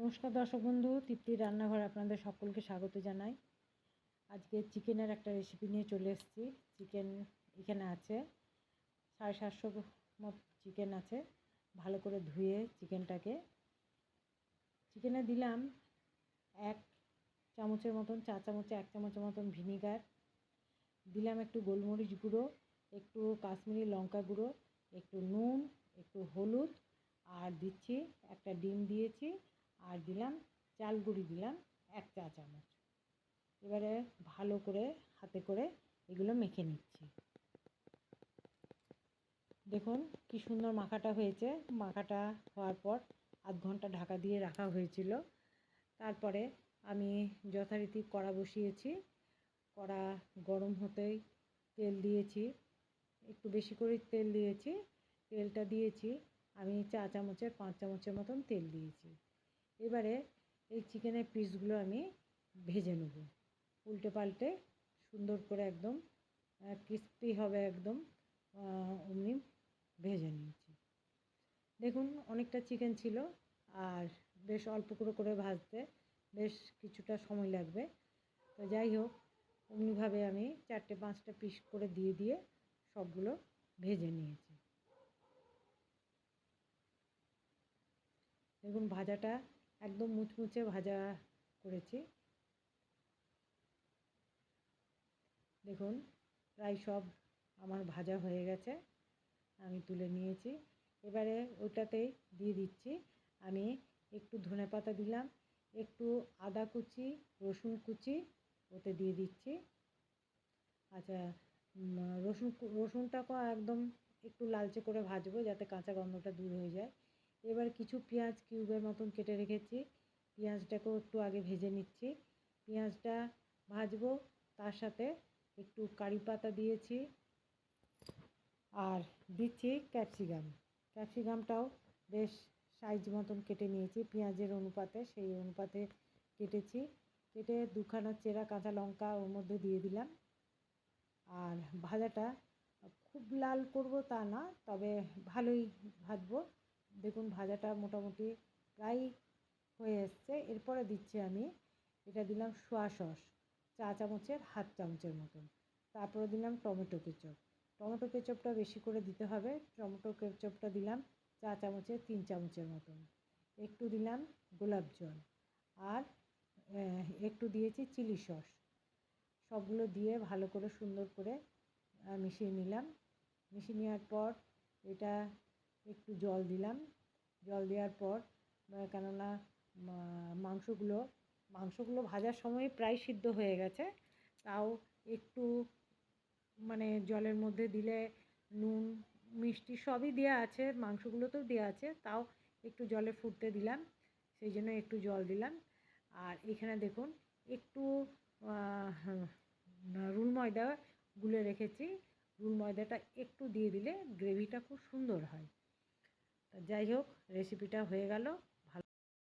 নমস্কার দর্শক বন্ধু তৃপ্তির রান্নাঘর আপনাদের সকলকে স্বাগত জানাই। আজকে চিকেনের একটা রেসিপি নিয়ে চলে এসেছি। চিকেন এখানে আছে, সাড়ে সাতশো মত চিকেন আছে। ভালো করে ধুয়ে চিকেনটাকে। চিকেনে দিলাম এক চামচের মতন চা চামচে এক চামচের মতন ভিনিগার। দিলাম একটু গোলমরিচ গুঁড়ো, একটু কাশ্মীরি লঙ্কা গুঁড়ো, একটু নুন, একটু হলুদ, আর দিচ্ছি একটা ডিম দিয়েছি। আর দিলাম, চাল গুঁড়ি দিলাম, এক চা চামচ। এবারে ভালো করে হাতে করে এগুলো মেখে নিচ্ছি। দেখুন কি সুন্দর মাখাটা হয়েছে। মাখাটা হওয়ার পর আধ ঘণ্টা ঢাকা দিয়ে রাখা হয়েছিল। তারপরে আমি যথারীতি কড়া বসিয়েছি। কড়া গরম হতেই তেল দিয়েছি। একটু বেশি করে তেল দিয়েছি। তেলটা দিয়েছি। আমি চা চামচের, পাঁচ চামচের মতন তেল দিয়েছি। এবারে এই চিকেনের পিসগুলো আমি ভেজে নেব। উল্টে পাল্টে সুন্দর করে একদম ক্রিস্পি হবে একদম অমনি ভেজে নিয়েছি। দেখুন অনেকটা চিকেন ছিল আর বেশ অল্প করে করে ভাজতে বেশ কিছুটা সময় লাগবে। তো যাই হোক, অমনিভাবে আমি চারটে পাঁচটা পিস করে দিয়ে দিয়ে সবগুলো ভেজে নিয়েছি। দেখুন ভাজাটা একদম মুচমুচে ভাজা করেছি। দেখুন, প্রায় সব আমার ভাজা হয়ে গেছে, আমি তুলে নিয়েছি। এবারে ওটাতেই দিয়ে দিচ্ছি, আমি একটু ধনে পাতা দিলাম, একটু আদা কুচি, রসুন কুচি, ওতে দিয়ে দিচ্ছি। আচ্ছা রসুন রসুনটাকেও একদম একটু লালচে করে ভাজবো যাতে কাঁচা গন্ধটা দূর হয়ে যায়। এবার কিছু পেঁয়াজ কিউবের মতন কেটে রেখেছি। পেঁয়াজটাকেও একটু আগে ভেজে নিচ্ছি। পেঁয়াজটা ভাজবো, তার সাথে একটু কারি পাতা দিয়েছি আর দিচ্ছি ক্যাপসিকাম। ক্যাপসিকামটাও বেশ সাইজ মতন কেটে নিয়েছি। পেঁয়াজের অনুপাতে, সেই অনুপাতে কেটেছি। কেটে দুখানা চেরা কাঁচা লঙ্কা ওর মধ্যে দিয়ে দিলাম। আর ভাজাটা খুব লাল করব তা না, তবে ভালোই ভাজবো। দেখুন ভাজাটা মোটামুটি প্রায় হয়ে এসছে। এরপরে দিচ্ছি আমি, এটা দিলাম সোয়া সস, চা চামচের, হাফ চামচের মতন। তারপরে দিলাম টমেটো কেচপ। টমেটো কেচপটা বেশি করে দিতে হবে। টমেটো কেচপটা দিলাম চা চামচের তিন চামচের মতন। একটু দিলাম গোলাপ জল আর একটু দিয়েছি চিলি সস। সবগুলো দিয়ে ভালো করে সুন্দর করে মিশিয়ে নিলাম। মিশিয়ে নেওয়ার পর এটা একটু জল দিলাম। জল দেওয়ার পর কেননা মাংসগুলো মাংসগুলো ভাজার সময় প্রায় সিদ্ধ হয়ে গেছে। তাও একটু মানে জলের মধ্যে দিলে নুন, মিষ্টি সবই দেওয়া আছে, মাংসগুলোতেও দেওয়া আছে, তাও একটু জলে ফুটতে দিলাম, সেই জন্য একটু জল দিলাম। আর এখানে দেখুন, একটু রুল ময়দা গুলে রেখেছি। রুল ময়দাটা একটু দিয়ে দিলে গ্রেভিটা খুব সুন্দর হয়। যাই হোক রেসিপিটা হয়ে গেল।